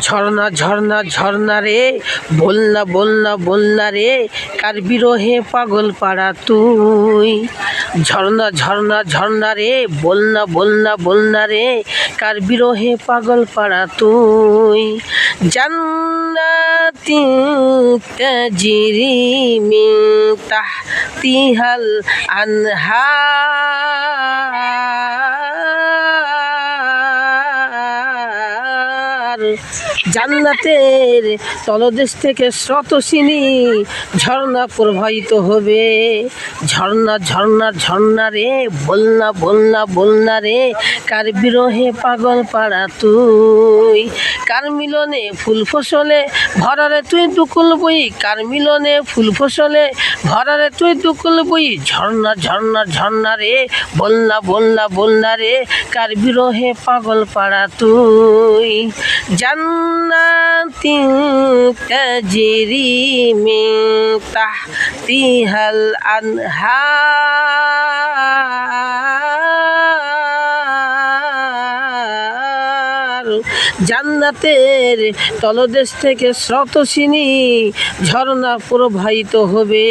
ঝর্ণা ঝর্ণা ঝর্ণা রে, বলনা বলনা বলনা রে, কার বিরহে পাগল পাড়া তুই? ঝর্ণা ঝর্ণা ঝর্ণা রে, বলনা বলনা বলনা রে, কার বিরহে পাগল পাড়া তুই? জান্নাতি তাজরি মিন তাহতিহাল আনহার। জান্নাতের তলদেশ থেকে স্রোতসিনী ঝর্ণা প্রবাহিত হবে। ঝর্ণা ঝর্ণা ঝর্ণা রে, বলনা বলনা বলনা রে, কার বিরহে পাগল পাড়া তুই? কার মিলনে ফুল ফসলে ভরারে তুই দুকুল বই? কার মিলনে ফুল ফসলে ভরারে তুই দুকুল বই? ঝর্ণা ঝর্ণা ঝর্ণা রে, বলনা বলনা বলনা রে, কার বিরহে পাগল পাড়া তুই? জান্নাতি তাজরি মিন তাহতিহাল আনহার জান্নাতের তলদেশ থেকে স্রোতসিনী ঝর্ণা প্রবাহিত হবে।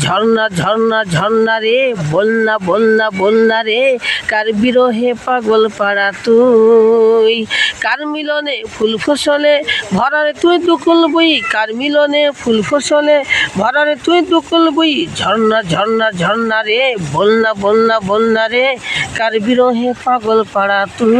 ঝর্ণা ঝর্ণা ঝর্ণা রে, বন্যা বন্যা বন্যা রে, কার বিরহে পাগল পাড়া তুই? কার মিলনে ফুল ফসলে ভরারে তুই দুকুল বই? কার মিলনে ফুল ফসলে ভরারে তুই দুকুল বই? ঝর্ণা ঝর্ণা ঝর্ণা রে, বন্যা বন্যা বন্যা রে, কার বিরহে পাগল পাড়া তুই?